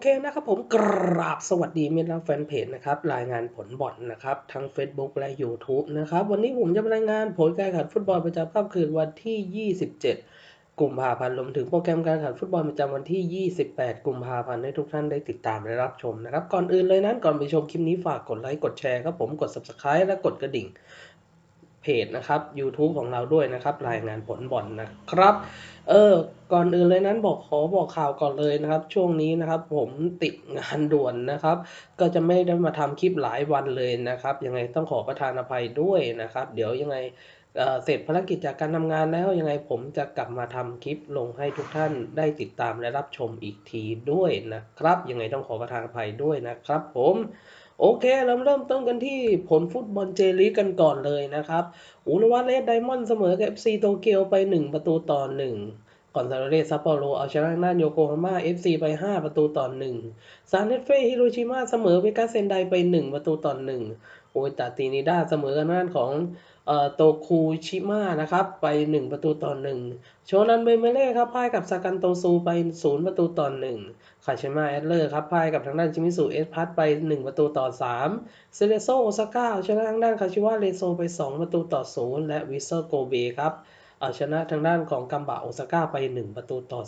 เคนะครับผมกราบสวัสดีมิตรและแฟนเพจนะครับ รายงานผลบอลนะครับ ทั้ง Facebook และ YouTube นะครับ วันนี้ผมจะรายงานผลการแข่งขันฟุตบอลประจำค่ำคืนวันที่ 27 กุมภาพันธ์รวมถึงโปรแกรมการแข่งขันฟุตบอลประจำวันที่ 28 กุมภาพันธ์ให้ทุกท่านได้ติดตามและรับชมนะครับ ก่อนอื่นเลยนั้นก่อนไปชมคลิปนี้ฝากกดไลค์กดแชร์ครับผมกด Subscribe และกดกระดิ่ง จนะครับ YouTube ของเราด้วยนะครับ รายงานผลบอลนะครับ เออ ก่อนอื่นเลยนั้นบอกขอบอกข่าวก่อนเลยนะครับ ช่วงนี้นะครับ ผมติดงานด่วนนะครับ ก็จะไม่ได้มาทำคลิปหลายวันเลยนะครับ ยังไงต้องขอประทานอภัยด้วยนะครับ เดี๋ยวยังไงเเสร็จภารกิจจากการทำงานแล้วยังไงผมจะกลับมาทำคลิปลงให้ทุกท่านได้ติดตามและรับชมอีกทีด้วยนะครับ ยังไงต้องขอประทานอภัยด้วยนะครับผม โอเค เราเริ่มต้นกันที่ผลฟุตบอลเจลีกกันก่อนเลยนะครับ อุลวัตเลสไดมอนด์เสมอกับ FC โตเกียวไป 1 ประตูต่อ 1 ก่อนซาโรเรซัปโปโรเอาชนะน่านโยโกฮาม่า FC ไป 5 ประตูต่อ 1 ซานเนเฟฮิโรชิมาเสมอเวกัสเซนไดไป 1 ประตูต่อ 1 โออิตาตินิด้าเสมอกันด้านของเอ่อโตคูชิมะนะครับ ไป 1 ประตูต่อ 1 โชนันเบเมเล่ครับพ่ายกับซากันโตซูไป 0 ประตูต่อ 1 คาชิมาแอดเลอร์ครับพ่ายกับทางด้านชิมิสุเอสพัทไป 1 ประตูต่อ 3 เซเลโซโอซาก้าชนะทางด้านคาชิวะเรโซไป 2 ประตูต่อ 0 และวิเซอร์โกเบครับเอาชนะทางด้านของกัมบะโอซาก้าไป 1 ประตูต่อ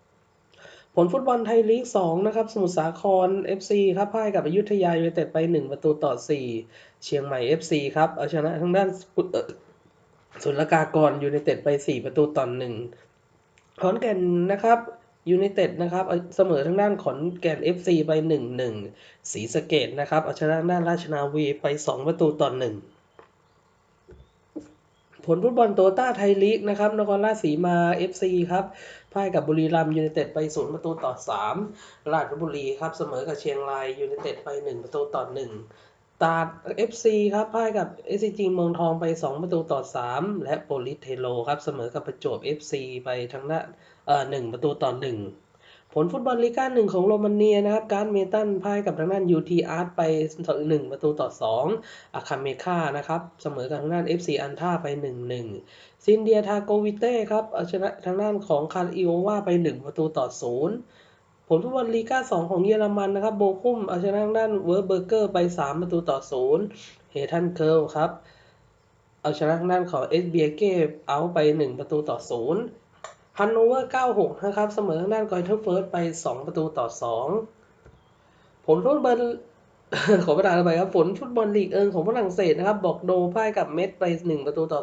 0 ผลฟุตบอลไทยลีก 2 นะครับ สมุทรสาคร FC ครับพ่ายกับอยุธยายูไนเต็ดไป 1 ประตูต่อ 4 เชียงใหม่ FC ครับเอาชนะทางด้านสุลกากรยูไนเต็ดไป 4 ประตูต่อ 1ขอนแก่นนะครับ ยูไนเต็ดนะครับเสมอทางด้านขอนแก่น FC ไป 1-1 ศรีสะเกดนะครับเอาชนะทางด้านราชนาวีไป 2 ประตูต่อ1ผลฟุตบอลโตต้าไทยลีกนะครับนครราชสีมา FC ครับพ่ายกับบุรีรัมย์ยูไนเต็ดไป 0 ประตูต่อ 3 ราชบุรีครับเสมอกับเชียงรายยูไนเต็ดไป 1 ประตูต่อ 1ตราด FC ครับพ่ายกับ SCG เมืองทองไป 2 ประตูต่อ 3 และโปลิสเทโลครับเสมอกับประจวบ FC ไปทางด้าน เอ่อ1ประตูต่อ1ผลฟุตบอลลีกาหนึ่งของโรมาเนียนะครับ การเมตันพ่ายกับทางด้าน UT Art ไป1ประตูต่อ2องอาคาเมคานะครับ เสมอกับทางด้าน FC อันท่าไป1-1ซินเดียทาโกวิเต้ครับเอาชนะทางด้านของคาร์อิโอวาไป1ประตูต่อ0ผลฟุตบอลลีกา2ของเยอรมันนะครับ โบคุมเอาชนะทางด้านเวอร์เบอร์เกอร์ไป3ประตูต่อ0เฮทันเคิลครับเอาชนะทางด้านของเอสเบียเก้เอาไป1ประตูต่อ0 ฮันโนเวอร์ 96 นะครับ เสมอทางด้านกอยเทอร์เฟิร์สไป 2 ประตูต่อ 2 ผลฟุตบอลขอประทานไปครับ ผลฟุตบอลลีกเอิงของฝรั่งเศสนะครับ บอกโดพ่ายกับเมสไป 1 ประตูต่อ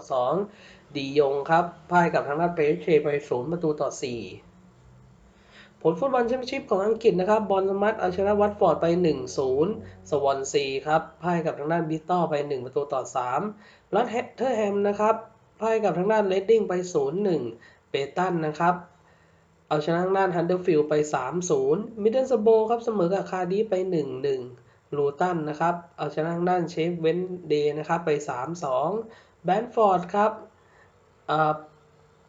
2 ดียงครับพ่ายกับทางด้านเปเชไป 0 ประตูต่อ 4 ผลฟุตบอลแชมเปี้ยนชิพของอังกฤษนะครับ บอลสมัตเอาชนะวัตฟอร์ดไป 1-0 สวอนซีครับพ่ายกับทางด้านบิสตอลไป 1 ประตูต่อ 3ลัตเทอร์แฮมนะครับพ่ายกับทางด้านเลดดิ้งไป 0-1 เปตันนะครับ เอาชนะทางด้านฮันเดอร์ฟิลด์ไป 3-0 มิดเดิลสโบครับเสมอกับคาร์ดีไป 1-1 ลูตันนะครับ เอาชนะทางด้านเชฟเวนเดย์นะครับไป 3-2 แบนฟอร์ดครับ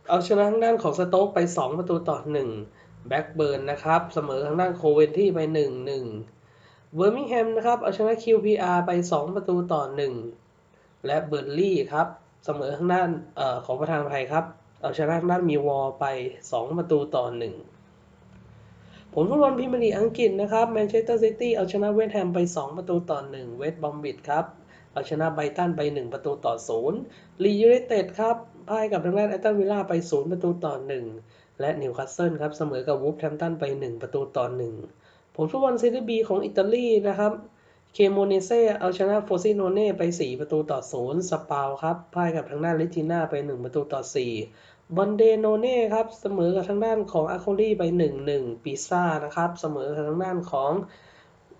เอาชนะทางด้านของสโต๊กไป 2 ประตูต่อ 1 แบ็กเบิร์นนะครับเสมอทางด้านโคเวนที่ไป 1-1เบอร์มิงแฮมนะครับเอาชนะ QPR ไป 2 ประตูต่อ 1 และเบอร์ลี่ครับเสมอทางด้านเอ่อของประธานภัยครับ เอาชนะทางด้านมีวอลไป 2 ประตูต่อ 1 ผลฟุตบอลพรีเมียร์ลีกอังกฤษนะครับแมนเชสเตอร์ซิตี้เอาชนะเวสต์แฮมไป 2 ประตูต่อ 1 เวสต์บอมบิดครับ เอาชนะไบรตันไป 1 ประตูต่อ 0 ลียูไนเต็ดครับพ่ายกับทางด้านแอตตันวิลล่าไป 0 ประตูต่อ 1 และนิวคาสเซิลครับเสมอกับวูฟแฮมตันไป 1 ประตูต่อ 1 ผลฟุตบอลซีรีส์บีของอิตาลีนะครับ เคโมเนเซ่เอาชนะโฟซิโนเน่ไป 4 ประตูต่อ0สปาวครับพ่ายกับทางด้านลิจิน่าไป 1 ประตูต่อ 4 บอนเดโนเน่ครับเสมอกับทางด้านของอาโคลีไป 1-1 ปิซ่านะครับเสมอกับทางด้านของ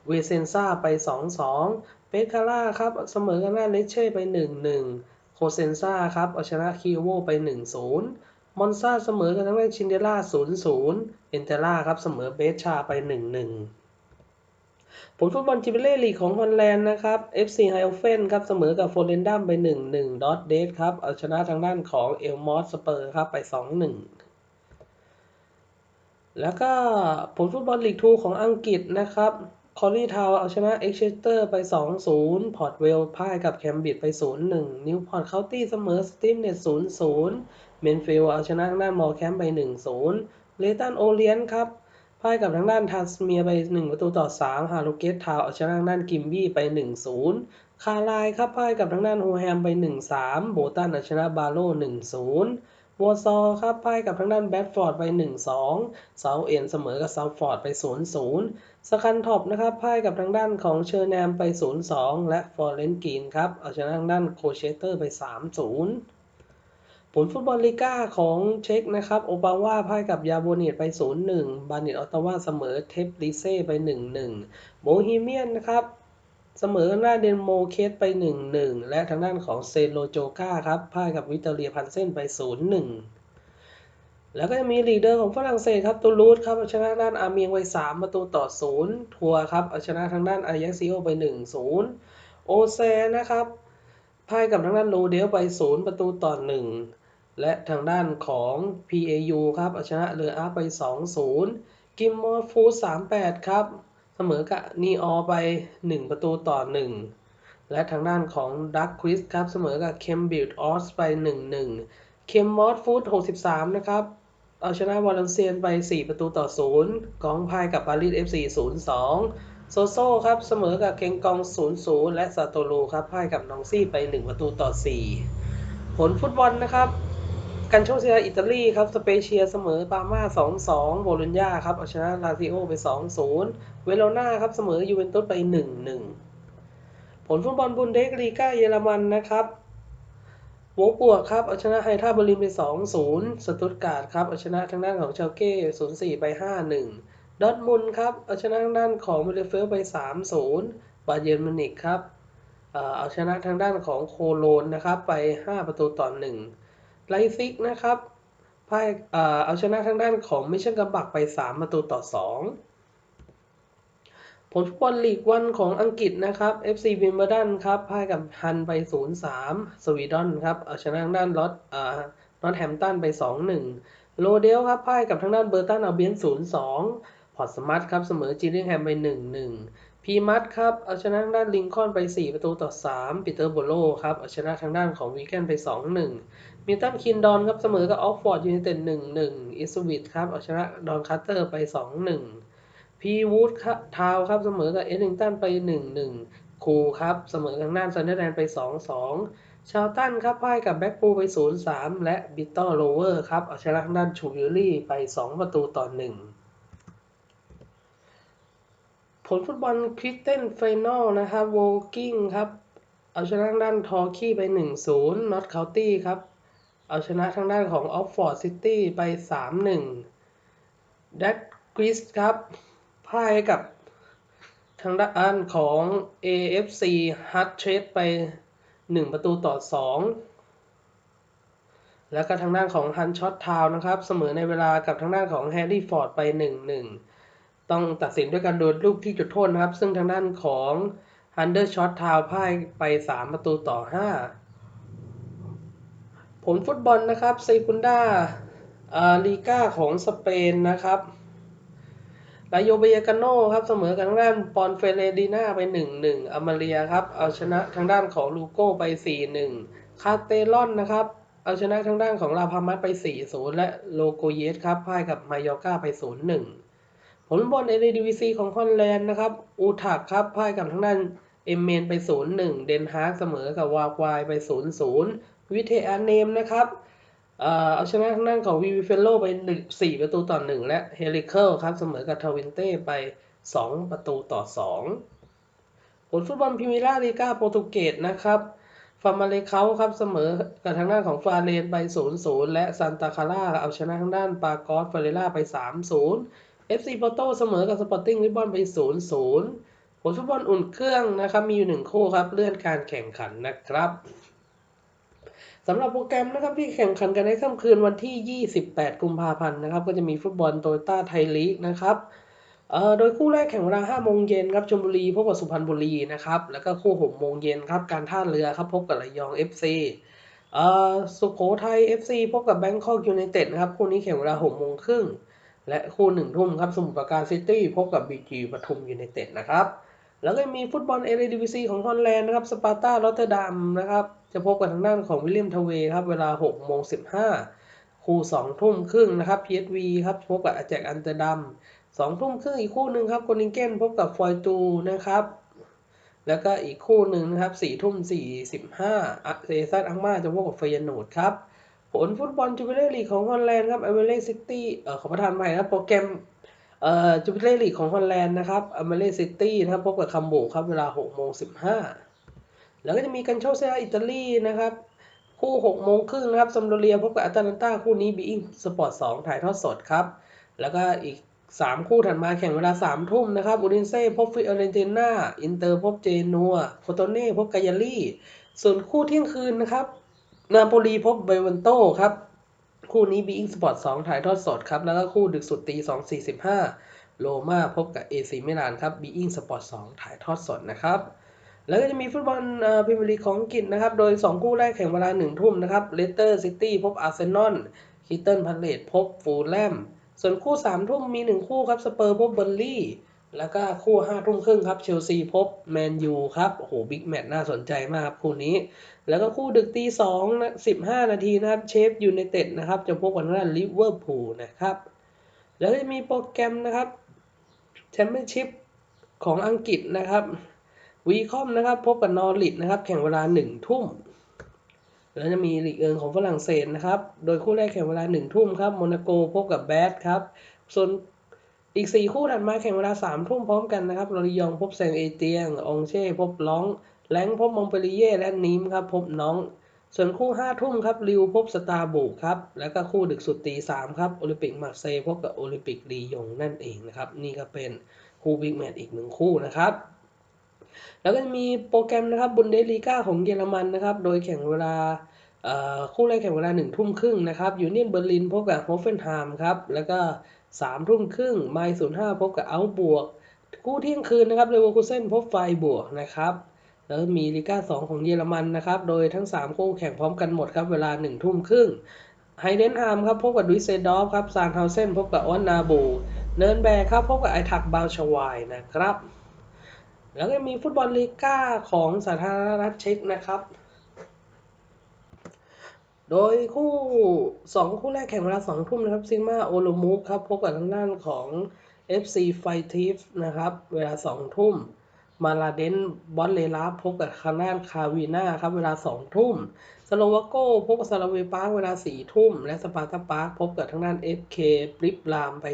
เวเซนซ่าไป 2-2 เปคาร่าครับเสมอกับทางด้านเลเช่ไป 1-1 โคเซนซ่าครับเอาชนะคิโวไป 1-0 มอนซาเสมอกับทางด้านชินเดล่า 0-0 เอนเตล่าครับเสมอเบสชาไป 1-1 ผลฟุตบอลจิเบเล่ลีกของฮอลแลนด์นะครับ FC ไฮโอเฟนครับเสมอกับโฟเรนดัมไป 1-1ดอทเดสครับเอาชนะทางด้านของเอลมอสสเปอร์ครับไป 2-1 แล้วก็ผลฟุตบอลลีกทูของอังกฤษนะครับคอรีทาวเอาชนะเอ็กเชสเตอร์ไป 2-0 พอร์ตเวลพ่ายกับแคมบิดจ์ไป 0-1 นิวพอร์ตเคานตี้เสมอสตีมเน็ต0-0 เมนฟิลเอาชนะทางด้านมอร์แคมป์ไป 1-0 เลตันโอเลียนครับ พ่ายกับทางด้านทัสเมียไป1ประตูต่อ3ฮาโลเกตทาวเอาชนะทางด้านกิมบี้ไป 1-0 คาไลน์ครับพ่ายกับทางด้านโฮแฮมไป 1-3 โบตันเอาชนะบาโล 1-0วอร์ซอร์ครับพ่ายกับทางด้านแบดฟอร์ดไป 1-2 เซาเอ็นเสมอกับเซาฟอร์ดไป 0-0 สคันท็อปนะครับพ่ายกับทางด้านของเชอร์แนมไป 0-2 และฟอร์เรนกีนครับเอาชนะทางด้านโคเชเตอร์ไป 3-0 ผลฟุตบอลลีกาของเช็กนะครับโอบาว่าพ่ายกับยาโบเนียตไป 0-1 บานิตออตตาวาเสมอเทปลิเซ่ไป 1-1 โบฮีเมียนนะครับเสมอหน้าเดนโมเคสไป 1-1 และทางด้านของเซโลโจกาครับพ่ายกับวิตเตอเรียพันเซนไป 0-1 แล้วก็จะมีลีดเดอร์ของฝรั่งเศสครับตูลูสครับเอาชนะด้านอาเมียงไป 3 ประตูต่อ 0 ทัวร์ครับเอาชนะทางด้านอายักซิโอไป 1-0 โอเซนะครับพ่ายกับทางด้านโลเดลไป 0 ประตูต่อ 1 และทางด้านของ PAU ครับเอาชนะเรืออาร์ไป 2-0 กิมมอร์ฟูด38 ครับ เสมอกับนีออไป 1 ประตูต่อ 1 และทางด้านของดักคริสครับ เสมอกับเคมบิลด์ออสไป 1-1 เคมมอร์ฟูด63 นะครับ เอาชนะวอลเลนเซียนไป 4 ประตูต่อ 0 กองพายกับปารีส FC 0-2 โซโซครับ เสมอกับเกงกอง 0-0 และซาโตลูครับพ่ายกับนองซี่ไป 1 ประตูต่อ 4 ผลฟุตบอลนะครับ กันโชเซียอิตาลีครับ สเปเชียเสมอปาม่า2-2โบโลญญาครับเอาชนะลาซิโอไป2-0เวโรนาครับเสมอยูเวนตุสไป1-1ผลฟุตบอลบุนเดสลีกาเยอรมันนะครับโวบวกครับเอาชนะไฮท่าเบอร์ลินไป2-0สตุตการ์ดครับเอาชนะทางด้านของเชลเก้0-4ไป5-1ดอทมุนครับเอาชนะทางด้านของเมเดเฟลไป3-0บาเยิร์นมิวนิกครับเอาชนะทางด้านของโคโลนนะครับไป 5 ประตูต่อ1 ไลซิกนะครับพ่ายเอาชนะทางด้านของมิเชลกัมบักไป 3 ประตูต่อ 2 ผลฟุตบอลลีกวันของอังกฤษนะครับ FC วิมเบ l ดันครับพ่ายกับฮันไป 0-3 สวีดอนครับเอาชนะทางด้านลอตนอตแฮมตันไป 2-1 โลเดลครับพ่ายกับทางด้านเบอร์ตันเอาเบียน 0-2 พอร์ตสมัตครับเสมอจิลลิงแฮมไป 1-1 พีมัตครับ เอาชนะทางด้านลิงคอนไป 4 ประตูต่อ 3 ปีเตอร์โบโลครับ เอาชนะทางด้านของวีแกนไป 2-1 มิลตันคินดอนครับ เสมอกับออฟฟอร์ดยูไนเต็ด 1-1 อิสวิตครับ เอาชนะดอนคัตเตอร์ไป 2-1 พีวูดครับทาวครับ เสมอกับเอดลิงตันไป 1-1 คูครับ เสมอทางด้านซันเดอร์แลนด์ไป 2-2 ชาวตันครับพ่ายกับแบ็กพูไป 0-3 และบิตเตอร์โลเวอร์ครับ เอาชนะทางด้านชูบิลลี่ไป 2 ประตูต่อ 1 ผลฟุตบอลคริสเตนไฟนอลนะครับโวกิ้งครับ เอาชนะทางด้านทอร์คีไป 1-0นอตเคาน์ตี้ครับ เอาชนะทางด้านของออฟฟอร์ดซิตี้ไป 3-1ดักกริสครับพ่ายกับทางด้านของ AFC ฮัตเทรดไป 1 ประตูต่อ 2 แล้วก็ทางด้านของฮันช็อตทาวนะครับ เสมอในเวลากับทางด้านของแฮร์รี่ฟอร์ดไป 1-1 ต้องตัดสินด้วยการโดนลูกที่จุดโทษนะครับ ซึ่งทางด้านของฮันเดอร์ช็อตทาวพ่ายไป 3 ประตูต่อ 5 ผลฟุตบอลนะครับเซกุนดาลีกาของสเปนนะครับลาโยเบยกาโนครับเสมอกันทางด้านปอนเฟเรดีนาไป 1-1อามาเรียครับเอาชนะทางด้านของลูโก้ไป 4-1 คาเตลอนนะครับเอาชนะทางด้านของลาพามัสไป 4-0 และโลโกเยสครับพ่ายกับมายอกาไป 0-1 ผลบอลเอเดดีวีซีของฮอลแลนด์นะครับอูทักครับพ่ายกับทางด้านเอเมนไป 0-1 เดนฮาร์กเสมอกับวาควายไป 0-0 วิเทอาเนมนะครับเอาชนะทางด้านของวีวีเฟลโลไป 4 ประตูต่อ 1 และเฮลิเคิลครับเสมอกับทวินเต้ไป 2 ประตูต่อ 2 ผลฟุตบอลพรีเมียร์ลีกาโปรตุเกสนะครับฟาร์มาเลเคาครับเสมอกับทางด้านของฟาเรนไป 0-0 และซันตาคาร่าเอาชนะทางด้านปากอสเฟเรล่าไป 3-0 FC โปโตเสมอกับสปอร์ติ้งลิบอนไป 0-0 ผลฟุตบอลอุ่นเครื่องนะครับ มีอยู่หนึ่งคู่ครับ เลื่อนการแข่งขันนะครับสำหรับโปรแกรมนะครับที่แข่งขันกันในค่ำคืนวันที่ 28 กุมภาพันธ์นะครับ ก็จะมีฟุตบอลโตโยต้าไทยลีกนะครับเอ่อโดยคู่แรกแข่งเวลา5โมงเย็นครับชลบุรีพบกับสุพรรณบุรีนะครับ แล้วก็คู่6โมงเย็นครับการท่าเรือครับพบกับระยอง FC เอ่อสุโขทัย FC พบกับแบงคอกยูไนเต็ดนะครับ คู่นี้แข่งเวลา6โมงครึ่ง และคู่1ทุ่มครับสมุทรปราการซิตี้พบกับบีจีปทุมยูไนเต็ดนะครับ แล้วก็มีฟุตบอลเอเรดิวิซีของฮอลแลนด์นะครับสปาร์ตาลอตเตอร์ดัมนะครับ จะพบกับทางด้านของวิลเลียมทเวครับ เวลา6โมง15 คู่ 2 ทุ่มครึ่งนะครับ PSV ครับพบกับอาแจกอันเตอร์ดัมสองทุ่มครึ่งอีกคู่หนึ่งครับโกนิงเกนพบกับฟอยตูนะครับแล้วก็อีกคู่หนึ่งนะครับสี่ทุ่มสี่สิบห้าเซซัสอังมาจะพบกับเฟยนูดครับ ผลฟุตบอลจูเบเลลีกของฮอลแลนด์ครับเอเวอเรสซิตี้เอ่อขอประทานใหม่นะโปรแกรมเอ่อจูเบเลลีกของฮอลแลนด์นะครับเอเวอเรสซิตี้นะครับพบกับคัมโบครับเวลาหกโมงสิบห้าแล้วก็จะมีกันโชเซราอิตาลีนะครับคู่หกโมงครึ่งนะครับซัมโดเรียพบกับอาตาลันตาคู่นี้บีอิงสปอร์ตสองถ่ายทอดสดครับ แล้วก็อีก 3 คู่ถัดมาแข่งเวลา 3 ทุ่มนะครับอูรินเซ่พบฟิออเรนติน่าอินเตอร์พบเจนัวโคโตเน่พบกายาลี่ส่วนคู่เที่ยงคืนนะครับ นาโปลีพบเบวันโตครับ คู่นี้บีอิงสปอร์ต2ถ่ายทอดสดครับ แล้วก็คู่ดึกสุดตี2.45โรม่าพบกับเอซีมิลานครับบีอิงสปอร์ต2ถ่ายทอดสดนะครับ แล้วก็จะมีฟุตบอลพรีเมียร์ลีกของอังกฤษนะครับ โดย 2 คู่แรกแข่งเวลา1ทุ่มนะครับเลสเตอร์ซิตี้พบอาร์เซนอลคิตเติลพาเลตพบฟูลแลมส่วนคู่3ทุ่มมี 1 คู่ครับสเปอร์พบเบอร์ลี่ แล้วก็คู่5ทุ่มครึ่งครับเชลซีพบแมนยูครับโอ้โหบิ๊กแมตช์น่าสนใจมากครับคู่นี้ แล้วก็คู่ดึกตี2นะ15นาทีนะครับเชฟยูไนเต็ดนะครับจะพบกันว่าลิเวอร์พูลนะครับ แล้วจะมีโปรแกรมนะครับแชมเปี้ยนชิพของอังกฤษนะครับวีคอมนะครับพบกับนอริทนะครับแข่งเวลา1ทุ่มแล้วจะมีลีกเอิงของฝรั่งเศสนะครับ โดยคู่แรกแข่งเวลา1ทุ่มครับโมนาโกพบกับแบดครับ ส่วน อีก 4 คู่ถัดมาแข่งเวลา3ทุ่มพร้อมกันนะครับลอริยองพบแซงเอเตียง องเช่พบล้องแรงพบมองเปรีเย่และนีมครับ พบน้อง ส่วนคู่5ทุ่มครับริวพบสตาร์บุกครับ แล้วก็คู่ดึกสุดตี3ครับโอลิมปิกมาร์เซพบกับโอลิมปิกลียงนั่นเองนะครับ นี่ก็เป็นคู่บิ๊กแมตช์อีกหนึ่งคู่นะครับแล้วก็จะมีโปรแกรมนะครับบุนเดสลีกาของเยอรมันนะครับ โดยแข่งเวลาคู่แรกแข่งเวลาหนึ่งทุ่มครึ่งนะครับยูเนียนเบอร์ลินพบกับโฮเฟนไฮม์ครับ แล้วก็ สามทุ่มครึ่งไมล์ศูนย์ห้าพบกับเอาบวก คู่เที่ยงคืนนะครับเลเวอร์คูเซนพบไฟบวกนะครับแล้วมีลีกาสองของเยอรมันนะครับ โดยทั้ง 3 คู่แข่งพร้อมกันหมดครับ เวลา1ทุ่มครึ่งไฮเดนฮามครับพบกับดุยเซดอฟครับซานเฮาเซนพบกับออนนาบู เนินแบร์ครับพบกับไอทักบาวชวายนะครับ แล้วก็มีฟุตบอลลีกาของสาธารณรัฐเช็กนะครับ โดยคู่ 2 คู่แรกแข่งเวลา2ทุ่มนะครับซิมาโอโลมูฟครับพบกับทางด้านของ FC f i t i f นะครับ เวลา 2 ทุ่ม มาลาเดนบอลเลลาพบกับคานาคาวีนาครับ เวลา 2 ทุ่มสโลวาโกพบกับซาลาเวปาร์เวลา 4 ทุ่ม และสปาร์ตาปาร์พบกับทางด้าน FK ปริบลามไป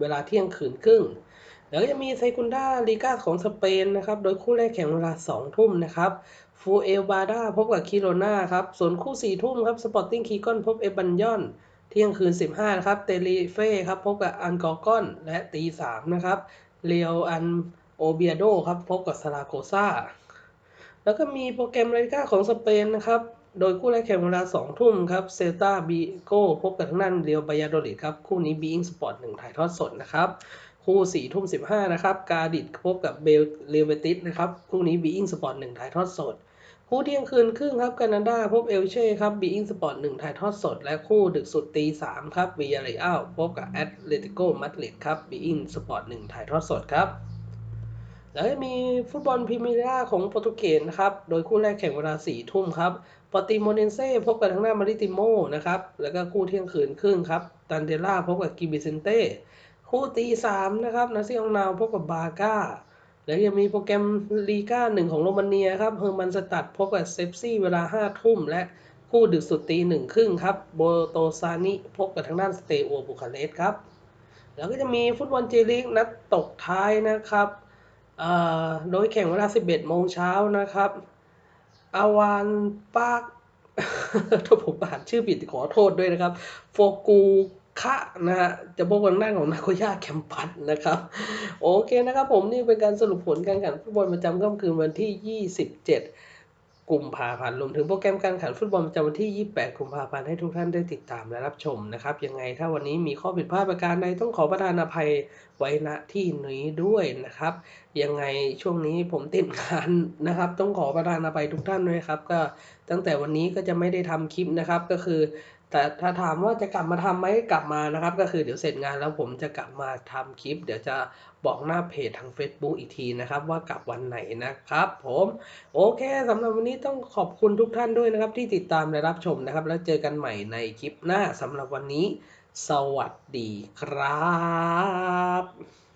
เวลาเที่ยงคืนครึ่ง แล้วก็จะมีไซกุนดาลีกาของสเปนนะครับ โดยคู่แรกแข่งเวลา 2 ทุ่มนะครับ ฟูเอลบาดาพบกับคิโรนาครับ ส่วนคู่4ทุ่มครับ สปอร์ติ้งคีกอนพบเอบันยอน เที่ยงคืน 15นะครับ เตลีเฟ่ครับ พบกับอันกอร์กอน และตี3นะครับ เรียวอันโอเบียโดครับ พบกับซาราโกซาแล้วก็มีโปรแกรมรายการของสเปนนะครับ โดยคู่แรกแข่งเวลา2ทุ่มครับ เซลตาบีโกพบกับทางด้านเรียวบายาโดลิดครับ คู่นี้บีอิงสปอร์ต1ถ่ายทอดสดนะครับคู่4ทุ่ม15นะครับ กาดิดพบกับเบลเรเวติสนะครับ คู่นี้บีอิงสปอร์ต1ถ่ายทอดสด คู่เที่ยงคืนครึ่งครับแคนาดาพบเอลเช่ครับบีอิงสปอร์ตหนึ่งถ่ายทอดสด และคู่ดึกสุดตีสามครับวีอาร์เรอัลพบกับแอตเลติโกมาดริดครับบีอิงสปอร์ตหนึ่งถ่ายทอดสดครับแล้วก็มีฟุตบอลพรีเมียร์ของโปรตุเกสนะครับ โดยคู่แรกแข่งเวลาสี่ทุ่มครับปอติโมเนเซ่พบกับทางหน้ามาริติโมนะครับ แล้วก็คู่เที่ยงคืนครึ่งครับตันเดล่าพบกับกิบิเซนเต้ คู่ตีสามนะครับนาซิองนาวพบกับบาก้า แล้วยังมีโปรแกรมลีก้าหนึ่งของโรมาเนียครับเฮอร์มันสตัดพบกับเซฟซี่เวลาห้าทุ่มและคู่ดึกสุดตีหนึ่งครึ่งครับโบโตซานิพบกับทางด้านสเตโอบุคาเรสครับ แล้วก็จะมีฟุตบอลเจลีกนัดตกท้ายนะครับโดยแข่งเวลา 11 โมงเช้านะครับอาวานปากถ้าผมอ่านชื่อผิดขอโทษด้วยนะครับ โฟกู คะนะฮะจะพบกันหน้าของนาโกย่าแคมปัสนะครับ โอเคนะครับผมนี่เป็นการสรุปผลการแข่งขันฟุตบอลประจำค่ำคืนวันที่ 27 กุมภาพันธ์รวมถึงโปรแกรมการแข่งขันฟุตบอลประจำวันที่ 28 กุมภาพันธ์ให้ทุกท่านได้ติดตามและรับชมนะครับ ยังไงถ้าวันนี้มีข้อผิดพลาดประการใดต้องขอประทานอภัยไว้ณที่นี้ด้วยนะครับ ยังไงช่วงนี้ผมติดงานนะครับ ต้องขอประทานอภัยทุกท่านด้วยครับ ก็ตั้งแต่วันนี้ก็จะไม่ได้ทำคลิปนะครับก็คือ แต่ถ้าถามว่าจะกลับมาทำไหมกลับมานะครับ ก็คือเดี๋ยวเสร็จงานแล้วผมจะกลับมาทำคลิป เดี๋ยวจะบอกหน้าเพจทาง Facebook อีกทีนะครับ ว่ากลับวันไหนนะครับ ผมโอเคสำหรับวันนี้ต้องขอบคุณทุกท่านด้วยนะครับ ที่ติดตามและรับชมนะครับ แล้วเจอกันใหม่ในคลิปหน้าสำหรับวันนี้ สวัสดีครับ